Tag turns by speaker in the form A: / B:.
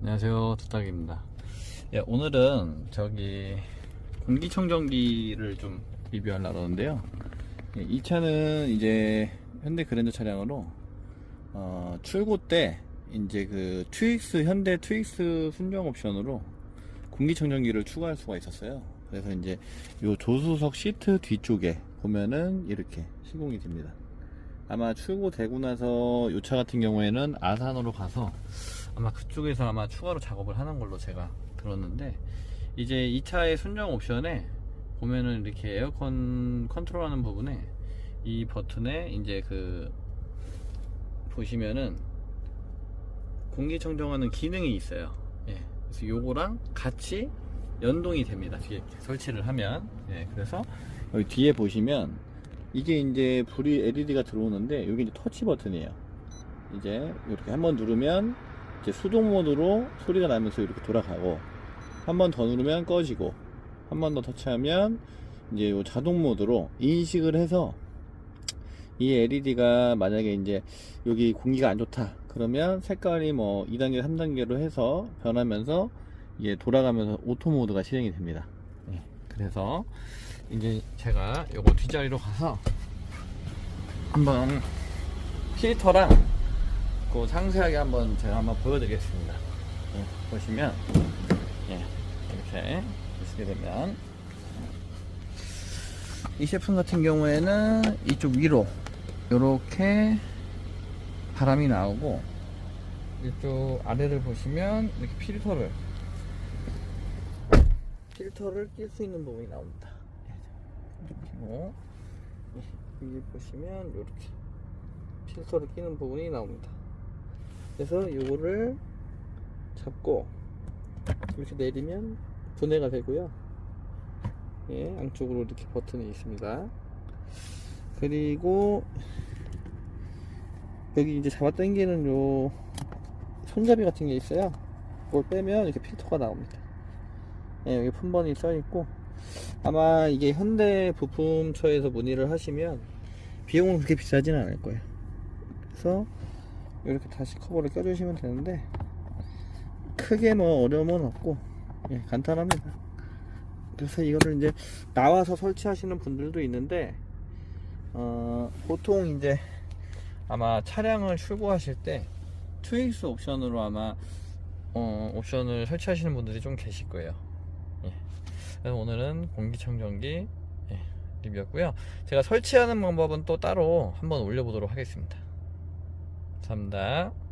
A: 안녕하세요 두딱입니다. 예, 오늘은 저기 공기청정기를 좀 리뷰하려고 하는데요. 예, 이 차는 이제 현대 그랜저 차량으로 어, 출고 때 이제 그 트윅스 현대 트윅스 순정 옵션으로 공기청정기를 추가할 수가 있었어요. 그래서 이제 요 조수석 시트 뒤쪽에 보면은 이렇게 시공이 됩니다. 아마 출고되고 나서 요 차 같은 경우에는 아산으로 가서 아마 그쪽에서 아마 추가로 작업을 하는 걸로 제가 들었는데 이제 이 차의 순정 옵션에 보면은 이렇게 에어컨 컨트롤하는 부분에 이 버튼에 이제 그 보시면은 공기청정하는 기능이 있어요. 예. 그래서 요거랑 같이 연동이 됩니다. 뒤에 설치를 하면. 예. 그래서 여기 뒤에 보시면 이게 이제 불이 LED가 들어오는데 여기 이제 터치 버튼이에요. 이제 이렇게 한번 누르면 이제 수동 모드로 소리가 나면서 이렇게 돌아가고 한 번 더 누르면 꺼지고 한 번 더 터치하면 이제 요 자동 모드로 인식을 해서 이 LED가 만약에 이제 여기 공기가 안 좋다 그러면 색깔이 뭐 2단계 3단계로 해서 변하면서 이게 돌아가면서 오토 모드가 실행이 됩니다. 예, 그래서 이제 제가 요거 뒷자리로 가서 한번 필터랑 그 상세하게 한번 제가 한번 보여드리겠습니다. 예, 보시면 예, 이렇게 보시게 되면 이 제품 같은 경우에는 이쪽 위로 이렇게 바람이 나오고 이쪽 아래를 보시면 이렇게 필터를 필터를 낄 수 있는 부분이 나옵니다. 예, 이렇게 뭐 여기 보시면 이렇게 필터를 끼는 부분이 나옵니다. 그래서 이거를 잡고 이렇게 내리면 분해가 되고요. 예, 양쪽으로 이렇게 버튼이 있습니다. 그리고 여기 이제 잡아 당기는 요 손잡이 같은 게 있어요. 그걸 빼면 이렇게 필터가 나옵니다. 예, 여기 품번이 써 있고 아마 이게 현대 부품처에서 문의를 하시면 비용은 그렇게 비싸진 않을 거예요. 그래서 이렇게 다시 커버를 껴주시면 되는데 크게 뭐 어려움은 없고 예, 간단합니다. 그래서 이거를 이제 나와서 설치하시는 분들도 있는데 어, 보통 이제 아마 차량을 출고하실 때 트윅스 옵션으로 아마 어, 옵션을 설치하시는 분들이 좀 계실 거예요. 예. 오늘은 공기청정기 예, 리뷰였고요. 제가 설치하는 방법은 또 따로 한번 올려보도록 하겠습니다. 감사합니다.